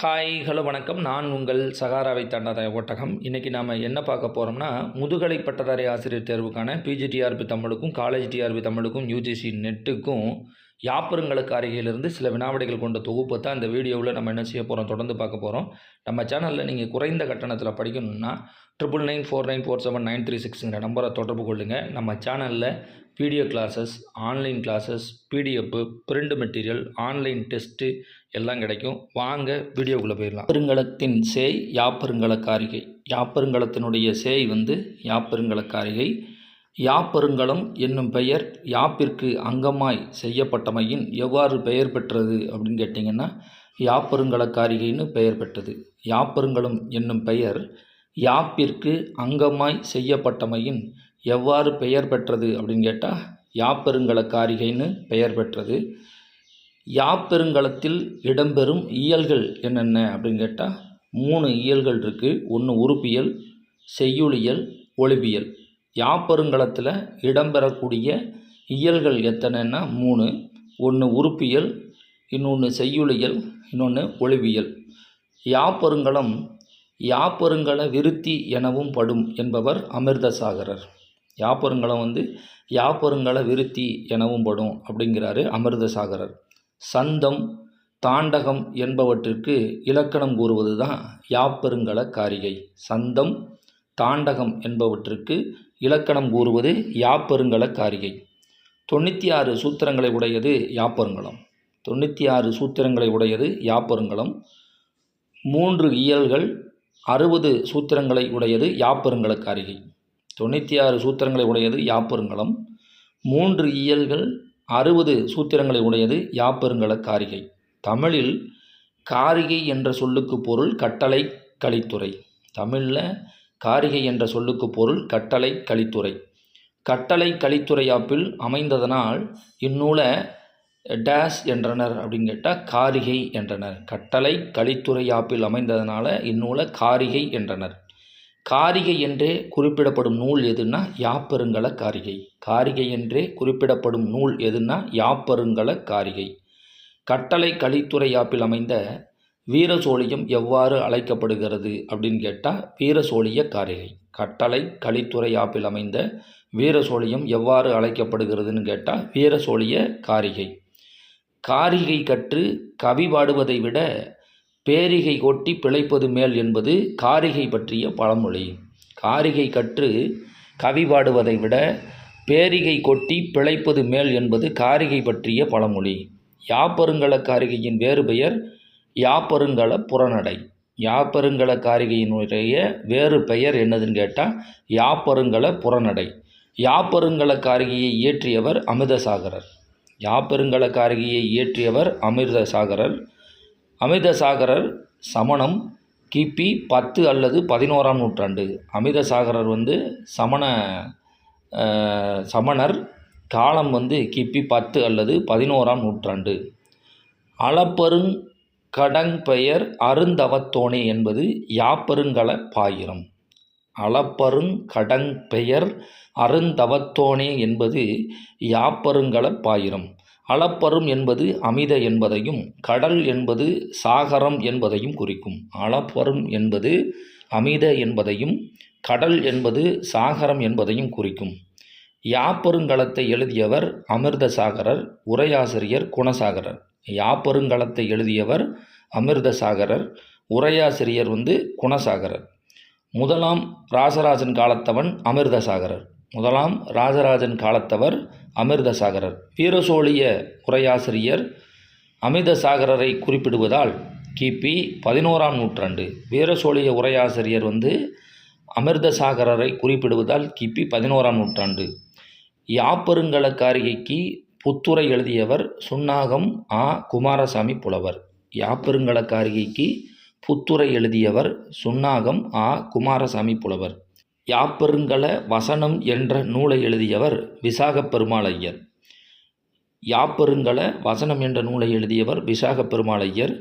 Hi hello வணக்கம். நான் உங்கள் சகாராவை தாண்டாத ஒட்டகம். இன்றைக்கி நாம் என்ன பார்க்க போகிறோம்னா முதுகலை பட்டதாரி ஆசிரியர் தேர்வுக்கான பிஜிடிஆர்பி தமிழுக்கும் காலேஜ் டிஆர்பி தமிழுக்கும் யூஜிசி நெட்டுக்கும் யாப்பருங்களுக்கு அருகிலிருந்து சில வினாவிடைகள் கொண்ட தொகுப்பு தான் இந்த வீடியோவில் நம்ம என்ன செய்ய போகிறோம் தொடர்ந்து பார்க்க போகிறோம் நம்ம சேனலில் நீங்கள் குறைந்த கட்டணத்தில் படிக்கணும்னா triple nine four nine four seven nine three சிக்ஸுங்கிற நம்பரை தொடர்பு கொள்ளுங்கள் நம்ம சேனலில் video classes online classes PDF print material online test எல்லாம் கிடைக்கும். வாங்க வீடியோக்குள்ளே போயிடலாம். யாப்பருங்கலத்தின் சேய் யாப்பருங்கள காரிகை யாப்பருங்கலத்தினுடைய சேய் வந்து யாப்பருங்கல காரிகை யாப்பருங்கலம் என்னும் பெயர் யாப்பிற்கு அங்கமாய் செய்யப்பட்டமையின் எவ்வாறு பெயர் பெற்றது அப்படின்னு கேட்டிங்கன்னா யாப்பருங்கல காரிகைன்னு பெயர் பெற்றது. யாப்பருங்கலம் என்னும் பெயர் யாப்பிற்கு அங்கமாய் செய்யப்பட்டமையின் எவ்வாறு பெயர் பெற்றது அப்படின்னு கேட்டால் யாப்பெருங்கல காரிகைன்னு பெயர் பெற்றது. யாப்பெருங்கலத்தில் இடம்பெறும் இயல்கள் என்னென்ன அப்படின்னு கேட்டால் மூணு இயல்கள் இருக்குது ஒன்று உறுப்பியல் செய்யுளியல் ஒளிபியல். யாப்பெருங்கலத்தில் இடம்பெறக்கூடிய இயல்கள் எத்தனைன்னா மூணு. ஒன்று உறுப்பியல் இன்னொன்று செய்யுளியல் இன்னொன்று ஒளிவியல் யாப்பெருங்கலம் யாப்பெருங்கல விருத்தி எனவும் படும் என்பவர் அமிர்தசாகரர். யாப்பெருங்கலம் வந்து யாப்பெருங்கல விருத்தி எனவும் படும் அப்படிங்கிறாரு அமிர்தசாகரர். சந்தம் தாண்டகம் என்பவற்றிற்கு இலக்கணம் கூறுவது தான் யாப்பெருங்கல காரிகை சந்தம் தாண்டகம் என்பவற்றிற்கு இலக்கணம் கூறுவது யாப்பெருங்கல காரிகை தொண்ணூற்றி ஆறு சூத்திரங்களை உடையது யாப்பருங்கலம். தொண்ணூற்றி ஆறு சூத்திரங்களை உடையது யாப்பருங்கலம். மூன்று இயல்கள் அறுபது சூத்திரங்களை உடையது யாப்பெருங்கல காரிகை தொண்ணூற்றி ஆறு சூத்திரங்களை உடையது யாப்பருங்கலம். மூன்று இயல்கள் அறுபது சூத்திரங்களை உடையது யாப்பெருங்கல காரிகை. தமிழில் காரிகை என்ற சொல்லுக்கு பொருள் கட்டளை கலித்துறை தமிழில் காரிகை என்ற சொல்லுக்கு பொருள் கட்டளை கலித்துறை கட்டளை கலித்துறையாப்பில் அமைந்ததனால் இந்நூலை டேஸ் என்றனர் அப்படின்னு கேட்டால் காரிகை என்றனர். கட்டளை கலித்துறையாப்பில் அமைந்ததனால் இந்நூலை காரிகை என்றனர். காரிகை என்றே குறிப்பிடப்படும் நூல் எதுன்னா யாப்பருங்கல காரிகை. காரிகை என்றே குறிப்பிடப்படும் நூல் எதுன்னா யாப்பருங்கல காரிகை. கட்டளை கலித்துறையாப்பில் அமைந்த வீரசோழியம் எவ்வாறு அழைக்கப்படுகிறது அப்படின்னு கேட்டால் வீரசோழிய காரிகை. கட்டளை கலித்துறையாப்பில் அமைந்த வீரசோழியம் எவ்வாறு அழைக்கப்படுகிறதுன்னு கேட்டால் வீரசோழிய காரிகை. காரிகை கற்று கவி பாடுவதை விட பேரிகை கொட்டி பிழைப்பது மேல் என்பது காரிகை பற்றிய பழமொழி. காரிகை கற்று கவி பாடுவதை விட பேரிகை கொட்டி பிழைப்பது மேல் என்பது காரிகை பற்றிய பழமொழி. யாப்பருங்கல காரிகையின் வேறு பெயர் யாப்பருங்கல புறநடை. யாப்பருங்கல காரிகையினுடைய வேறு பெயர் என்னதுன்னு கேட்டால் யாப்பருங்கல புறநடை. யாப்பருங்கல காரிகையை இயற்றியவர் அமிர்தசாகரர். யாப்பெருங்கல காரிகையை இயற்றியவர் அமிர்தசாகரர். அமிர்தசாகரர் சமணம் கிபி பத்து அல்லது பதினோராம் நூற்றாண்டு. அமிர்தசாகரர் வந்து சமண சமணர். காலம் வந்து கிபி பத்து அல்லது பதினோராம் நூற்றாண்டு. அளப்பருங் கடம்பெயர் அருந்தவத்தோணே என்பது யாப்பருங்கல பாயிரம். அளப்பருங் கடம்பெயர் அருந்தவத்தோனே என்பது யாப்பருங்கல பாயிரம். அளப்பரும் என்பது அமித என்பதையும் கடல் என்பது சாகரம் என்பதையும் குறிக்கும். அளப்பரும் என்பது அமித என்பதையும் கடல் என்பது சாகரம் என்பதையும் குறிக்கும். யாப்பருங்கலத்தை எழுதியவர் அமிர்தசாகரர் உரையாசிரியர் குணசாகரர். யாப்பருங்கலத்தை எழுதியவர் அமிர்தசாகரர் உரையாசிரியர் வந்து குணசாகரர். முதலாம் ராசராஜன் காலத்தவன் அமிர்தசாகரர். முதலாம் ராஜராஜன் காலத்தவர் அமிர்தசாகரர். வீரசோழிய உரையாசிரியர் அமிர்தசாகரரை குறிப்பிடுவதால் கிபி பதினோராம் நூற்றாண்டு வீரசோழிய உரையாசிரியர் வந்து அமிர்தசாகரரை குறிப்பிடுவதால் கிபி பதினோராம் நூற்றாண்டு. யாப்பருங்கல காரிகைக்கு புத்துரை எழுதியவர் சுன்னாகம் ஆ. குமாரசாமி புலவர். யாப்பருங்கல காரிகைக்கு புத்துரை எழுதியவர் சுன்னாகம் ஆ. குமாரசாமி புலவர். யாப்பெருங்கல வசனம் என்ற நூலை எழுதியவர் விசாகப் பெருமாளையர் யாப்பெருங்கல வசனம் என்ற நூலை எழுதியவர் விசாகப் பெருமாளையர்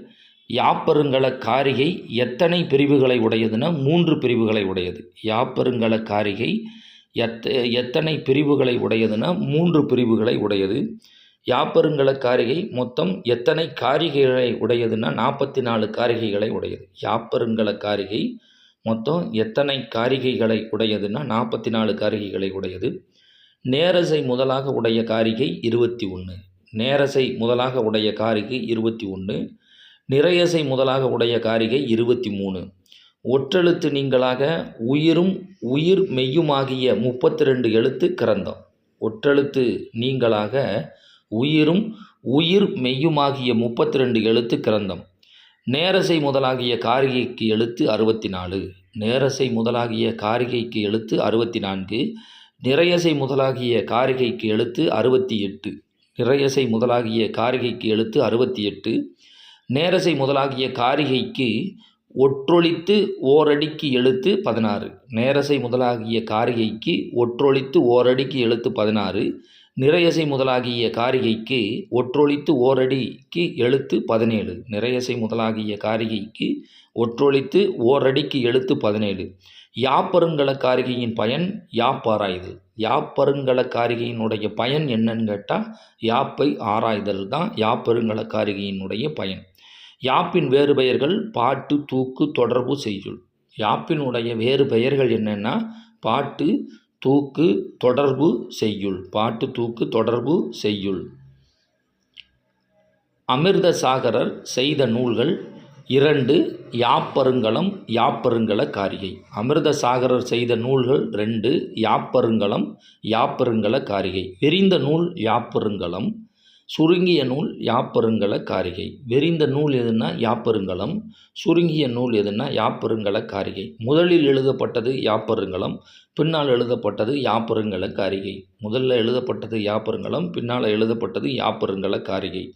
யாப்பெருங்கல காரிகை எத்தனை பிரிவுகளை உடையதுன்னா மூன்று பிரிவுகளை உடையது. யாப்பெருங்கல காரிகை எத்த எத்தனை பிரிவுகளை உடையதுன்னா மூன்று பிரிவுகளை உடையது. யாப்பருங்கல காரிகை மொத்தம் எத்தனை காரிகைகளை உடையதுன்னா நாற்பத்தி நாலு காரிகைகளை உடையது. யாப்பருங்கல காரிகை மொத்தம் எத்தனை காரிகைகளை உடையதுன்னா நாற்பத்தி நாலு காரிகைகளை உடையது. நேரசை முதலாக உடைய காரிகை இருபத்தி ஒன்று நேரசை முதலாக உடைய காரிகை இருபத்தி ஒன்று நிறையசை முதலாக உடைய காரிகை இருபத்தி மூணு ஒற்றெழுத்து நீங்களாக உயிரும் உயிர் மெய்யுமாகிய முப்பத்தி ரெண்டு எழுத்து கிரந்தம். ஒற்றெழுத்து நீங்களாக உயிரும் உயிர் மெய்யுமாகிய முப்பத்தி ரெண்டு எழுத்து கிரந்தம். நேரசை முதலாகிய காரிகைக்கு எழுத்து அறுபத்தி நாலு நேரசை முதலாகிய காரிகைக்கு எழுத்து அறுபத்தி நான்கு நிறையசை முதலாகிய காரிகைக்கு எழுத்து அறுபத்தி எட்டு நிறையசை முதலாகிய காரிகைக்கு எழுத்து அறுபத்தி எட்டு நேரசை முதலாகிய காரிகைக்கு ஒற்றொழித்து ஓரடிக்கு எழுத்து பதினாறு. நேரசை முதலாகிய காரிகைக்கு ஒற்றொழித்து ஓரடிக்கு எழுத்து பதினாறு. நிறையசை முதலாகிய காரிகைக்கு ஒற்றொழித்து ஓரடிக்கு எழுத்து பதினேழு. நிறையசை முதலாகிய காரிகைக்கு ஒற்றொழித்து ஓரடிக்கு எழுத்து பதினேழு. யாப்பருங்கல காரிகையின் பயன் யாப்பாராய்தல். யாப்பருங்கல காரிகையினுடைய பயன் என்னன்னு கேட்டால் யாப்பை ஆராய்தல் தான் யாப்பருங்கல காரிகையினுடைய பயன். யாப்பின் வேறு பெயர்கள் பாட்டு தூக்கு தொடர்பு செய்யுள். யாப்பினுடைய வேறு பெயர்கள் என்னென்னா பாட்டு தூக்கு தொடர்பு செய்யுள். பாட்டு தூக்கு தொடர்பு செய்யுள். அமிர்த சாகரர் செய்த நூல்கள் இரண்டு யாப்பருங்கலம் யாப்பருங்கல காரிகை. அமிர்த சாகரர் செய்த நூல்கள் ரெண்டு யாப்பருங்கலம் யாப்பருங்கல காரிகை. விரிந்த நூல் யாப்பருங்கலம் சுருங்கிய நூல் யாப்பருங்கல காரிகை. விரிந்த நூல் எதுனா யாப்பருங்கலம். சுருங்கிய நூல் எதுனா யாப்பருங்கல காரிகை. முதலில் எழுதப்பட்டது யாப்பருங்கலம் பின்னால் எழுதப்பட்டது யாப்பருங்கல காரிகை. முதல்ல எழுதப்பட்டது யாப்பருங்கலம் பின்னால் எழுதப்பட்டது யாப்பருங்கல காரிகை.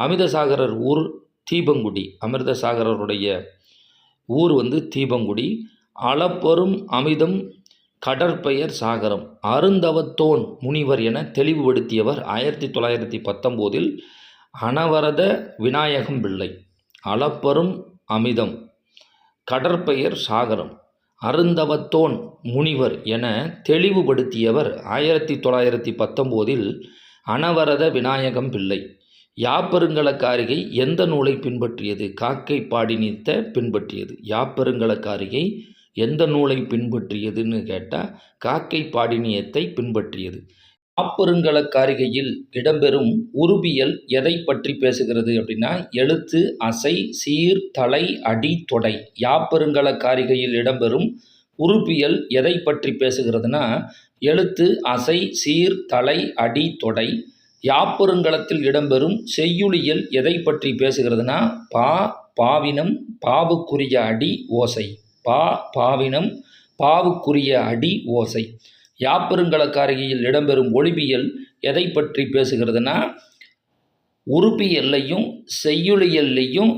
அமிர்தசாகரர் ஊர் தீபங்குடி. அமிர்தசாகரருடைய ஊர் வந்து தீபங்குடி. அளப்பெரும் அமிதம் கடற்பெயர் சாகரம். அருந்தவத்தோன் முனிவர் என தெளிவுபடுத்தியவர் ஆயிரத்தி தொள்ளாயிரத்தி பத்தொம்போதில் அனவரத விநாயகம் பிள்ளை. அளப்பரும் அமிதம். கடற்பெயர் சாகரம். அருந்தவத்தோன் முனிவர் என தெளிவுபடுத்தியவர் ஆயிரத்தி தொள்ளாயிரத்தி பத்தொம்போதில் அனவரத விநாயகம் பிள்ளை. யாப்பருங்கலக்காரிகை எந்த நூலை பின்பற்றியது? காக்கை பாடி நீத்த பின்பற்றியது. யாப்பருங்கல காரிகை எந்த நூலை பின்பற்றியதுன்னு கேட்டால் காக்கை பாடினியத்தை பின்பற்றியது. யாப்பருங்கல காரிகையில் இடம்பெறும் உருபியல் எதை பற்றி பேசுகிறது அப்படின்னா எழுத்து அசை சீர் தலை அடி தொடை. யாப்பெருங்கலக் காரிகையில் இடம்பெறும் உருபியல் எதை பற்றி பேசுகிறதுனா எழுத்து அசை சீர் தலை அடி தொடை. யாப்பெருங்கலத்தில் இடம்பெறும் செய்யுளியல் எதை பற்றி பேசுகிறதுனா பா பாவினம் பாவுக்குரிய அடி ஓசை. பா பாவினம் பாவுக்குரிய அடி ஓசை. யாப்பெருங்கலக்காரியில் இடம்பெறும் ஒளிபியல் எதை பற்றி பேசுகிறதுனா உறுப்பியல்லையும் செய்யுளியல்லையும்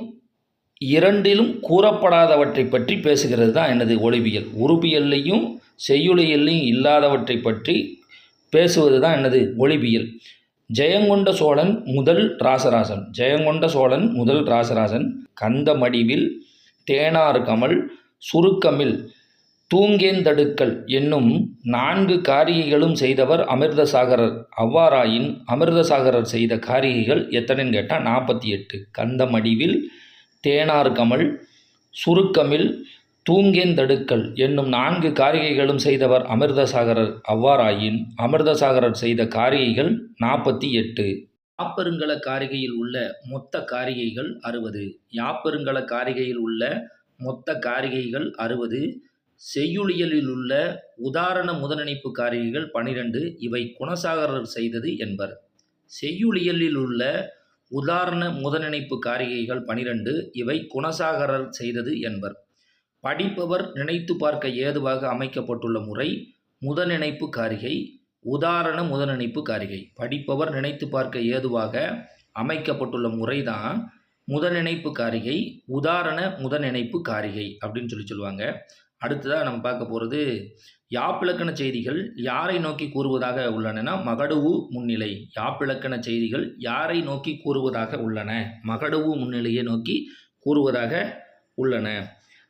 இரண்டிலும் கூறப்படாதவற்றை பற்றி பேசுகிறது தான் எனது ஒளிபியல். உறுப்பியல்லையும் செய்யுளியல்லையும் இல்லாதவற்றை பற்றி பேசுவது தான் எனது ஒளிபியல். ஜெயங்கொண்ட சோழன் முதல் ராசராசன். ஜெயங்கொண்ட சோழன் முதல் ராசராசன். கந்தமடிவில் தேனார் கமல் சுருக்கமில் தூங்கேந்தடுக்கல் என்னும் நான்கு காரிகைகளும் செய்தவர் அமிர்தசாகரர். அவ்வாறாயின் அமிர்தசாகரர் செய்த காரிகைகள் எத்தனைன்னு கேட்டால் நாற்பத்தி எட்டு கந்தமடிவில் தேனார் கமல். சுருக்கமில் தூங்கேந்தடுக்கல் என்னும் நான்கு காரிகைகளும் செய்தவர் அமிர்தசாகரர். அவ்வாறாயின் அமிர்தசாகரர் செய்த காரிகைகள் நாற்பத்தி எட்டு யாப்பெருங்கல காரிகையில் உள்ள மொத்த காரிகைகள் அறுபது. யாப்பெருங்கல காரிகையில் உள்ள மொத்த காரிகைகள் அறுபது செய்யுளியலில் உள்ள உதாரண முதனிணைப்பு காரிகைகள் பனிரெண்டு இவை குணசாகரர் செய்தது என்பர். செய்யுளியலில் உள்ள உதாரண முதனிணைப்பு காரிகைகள் பனிரெண்டு இவை குணசாகரர் செய்தது என்பர். படிப்பவர் நினைத்து பார்க்க ஏதுவாக அமைக்கப்பட்டுள்ள முறை முதனிணைப்பு காரிகை உதாரண முதனிணைப்பு காரிகை. படிப்பவர் நினைத்து பார்க்க ஏதுவாக அமைக்கப்பட்டுள்ள முறை முதநினைப்பு காரிகை உதாரண முதநினைப்பு காரிகை அப்படின்னு சொல்லி சொல்லுவாங்க. அடுத்ததாக நம்ம பார்க்க போகிறது யாப்பிலக்கண செய்திகள் யாரை நோக்கி கூறுவதாக உள்ளனனா மகடுவு முன்னிலை. யாப்பிலக்கண செய்திகள் யாரை நோக்கி கூறுவதாக உள்ளன? மகடுவு முன்னிலையை நோக்கி கூறுவதாக உள்ளன.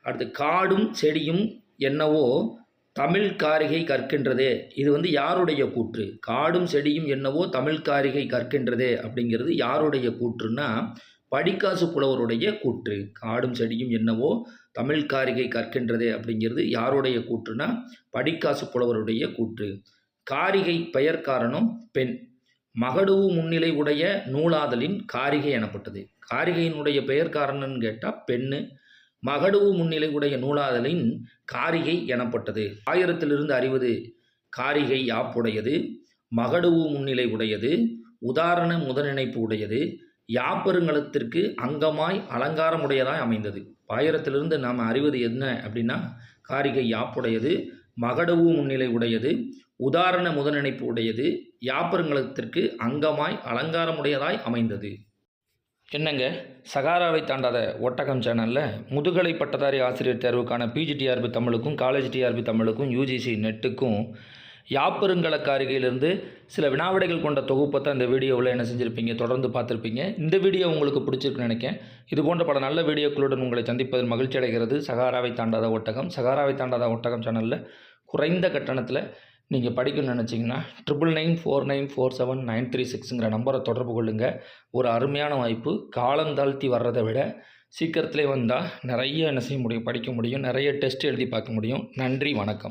அடுத்து காடும் செடியும் என்னவோ தமிழ் காரிகை கற்கின்றதே. இது வந்து யாருடைய கூற்று? காடும் செடியும் என்னவோ தமிழ் காரிகை கற்கின்றதே அப்படிங்கிறது யாருடைய கூற்றுன்னா படிக்காசு புலவருடைய கூற்று. காடும் செடியும் என்னவோ தமிழ் காரிகை கற்கின்றதே அப்படிங்கிறது யாருடைய கூற்றுனா படிக்காசு புலவருடைய கூற்று. காரிகை பெயர் காரணம் பெண். மகடுவு முன்னிலை உடைய நூலாதலின் காரிகை எனப்பட்டது. காரிகையினுடைய பெயர் காரணம்னு கேட்டால் பெண்ணு. மகடுவு முன்னிலை உடைய நூலாதலின் காரிகை எனப்பட்டது. ஆயிரத்திலிருந்து அறிவது காரிகை யாப்புடையது. மகடுவு முன்னிலை உடையது. உதாரண முதனிணைப்பு உடையது. யாப்பெருங்கலத்திற்கு அங்கமாய் அலங்காரமுடையதாய் அமைந்தது. பாயிரத்திலிருந்து நாம் அறிவது என்ன அப்படின்னா காரிகை யாப்புடையது மகடவு முன்னிலை உடையது உதாரண முதனிணைப்பு உடையது யாப்பருங்கலத்திற்கு அங்கமாய் அலங்காரமுடையதாய் அமைந்தது. என்னங்க? சகாராவை தாண்டாத ஒட்டகம் சேனலில் முதுகலை பட்டதாரி ஆசிரியர் தேர்வுக்கான பிஜிடிஆர்பி தமிழுக்கும் காலேஜ் டிஆர்பி தமிழுக்கும் யூஜிசி நெட்டுக்கும் யாப்பருங்கலக்காரிகையிலிருந்து சில வினாவிடைகள் கொண்ட தொகுப்பை தான் இந்த வீடியோவில் என்ன செஞ்சுருப்பீங்க? தொடர்ந்து பார்த்துருப்பீங்க. இந்த வீடியோ உங்களுக்கு பிடிச்சிருக்குன்னு நினைக்கேன். இது போன்ற பல நல்ல வீடியோக்களுடன் உங்களை சந்திப்பதில் மகிழ்ச்சி அடைகிறது. சகாராவை தாண்டாத ஒட்டகம் சகாராவை தாண்டாத ஒட்டகம் சேனலில் குறைந்த கட்டணத்தில் நீங்கள் படிக்கணும்னு நினச்சிங்கன்னா triple nine four nine four seven nine three சிக்ஸுங்கிற நம்பரை தொடர்பு கொள்ளுங்கள் ஒரு அருமையான வாய்ப்பு. காலம் தாழ்த்தி வர்றதை விட சீக்கிரத்திலே வந்தால் நிறைய என்ன செய்ய முடியும்? படிக்க முடியும். நிறைய டெஸ்ட் எழுதி பார்க்க முடியும். நன்றி வணக்கம்.